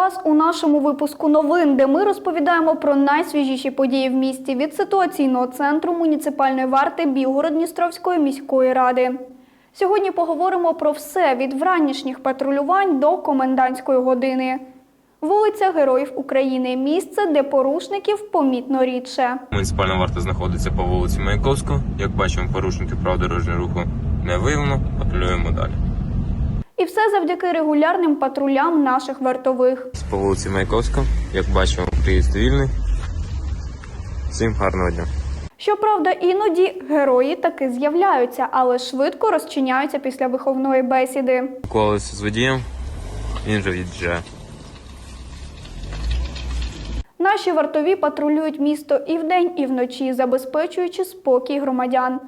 вас у нашому випуску новин, де ми розповідаємо про найсвіжіші події в місті від ситуаційного центру муніципальної варти Білгород-Дністровської міської ради. Сьогодні поговоримо про все від вранішніх патрулювань до комендантської години. Вулиця Героїв України місце, де порушників помітно рідше. Муніципальна варта знаходиться по вулиці Маяковського. Як бачимо, порушників прав дорожнього руху не виявлено. Патрулюємо далі. І все завдяки регулярним патрулям наших вартових. З По вулиці Маяковського, як бачимо, приїзд вільний. Всім гарного дня. Щоправда, іноді герої таки з'являються, але швидко розчиняються після виховної бесіди. Колесо з водієм, він вже від'їжджає. Наші вартові патрулюють місто і вдень, і вночі, забезпечуючи спокій громадян.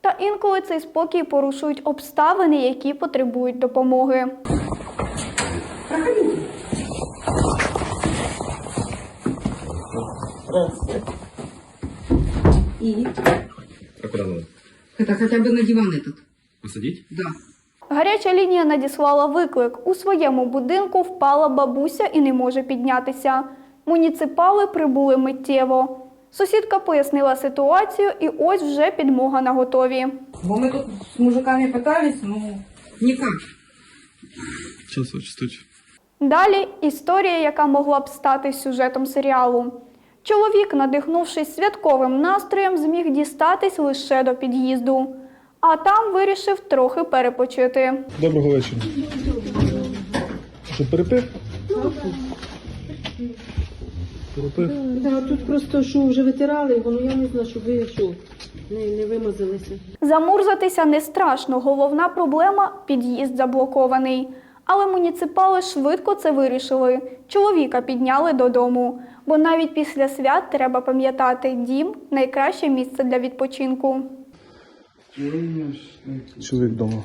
Та інколи цей спокій порушують обставини, які потребують допомоги. И А куда надо? это хотя бы на диван этот. Посадить? Да. Гаряча лінія надіслала виклик. У своєму будинку впала бабуся і не може піднятися. Муніципали прибули миттєво. Сусідка пояснила ситуацію, і ось вже підмога на готові. Бо мы тут с мужиками пытались, но никак. Сейчас, отчастуть. Далі історія, яка могла б стати сюжетом серіалу. Чоловік, надихнувшись святковим настроєм, зміг дістатись лише до під'їзду, а там вирішив трохи перепочити. Доброго вечора. Що, перепив? Перепив? Да, тут просто що вже витирали його, ну я не знаю, щоб ви що, не, не вимазалися. Замурзатися не страшно, головна проблема під'їзд заблокований. Але муніципали швидко це вирішили. Чоловіка підняли додому, бо навіть після свят треба пам'ятати, дім найкраще місце для відпочинку. Чоловік вдома.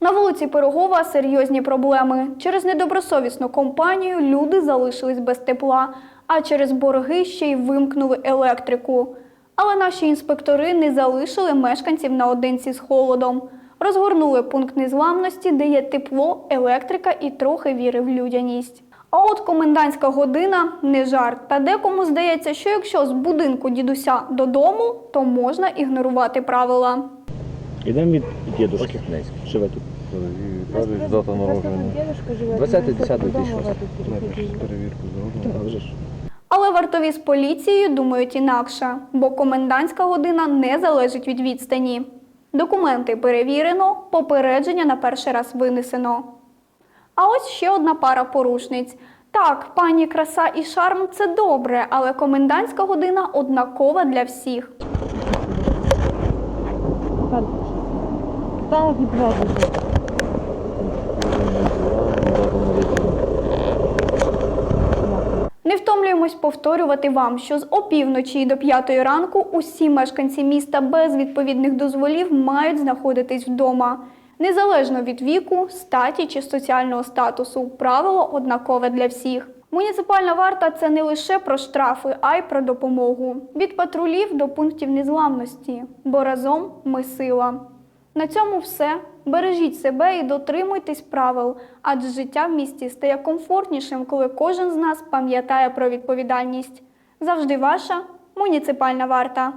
На вулиці Пирогова серйозні проблеми. Через недобросовісну компанію люди залишились без тепла, а через борги ще й вимкнули електрику. Але наші інспектори не залишили мешканців наодинці з холодом. Розгорнули пункт незламності, де є тепло, електрика і трохи віри в людяність. А от комендантська година не жарт. Та декому здається, що якщо з будинку дідуся додому, то можна ігнорувати правила. Йдемо від дідушки. Живе тут. Дата народження. 20.10.2006. Перевірку Так, зробимо. Але вартові з поліцією думають інакше, бо комендантська година не залежить від відстані. Документи перевірено, попередження на перший раз винесено. А ось ще одна пара порушниць. Так, пані краса і шарм це добре, але комендантська година однакова для всіх. Так, відвезли. Не втомлюємось повторювати вам, що з опівночі до п'ятої ранку усі мешканці міста без відповідних дозволів мають знаходитись вдома. Незалежно від віку, статі чи соціального статусу, правило однакове для всіх. Муніципальна варта це не лише про штрафи, а й про допомогу. Від патрулів до пунктів незламності, бо разом ми сила. На цьому все. Бережіть себе і дотримуйтесь правил, адже життя в місті стає комфортнішим, коли кожен з нас пам'ятає про відповідальність. Завжди ваша муніципальна варта.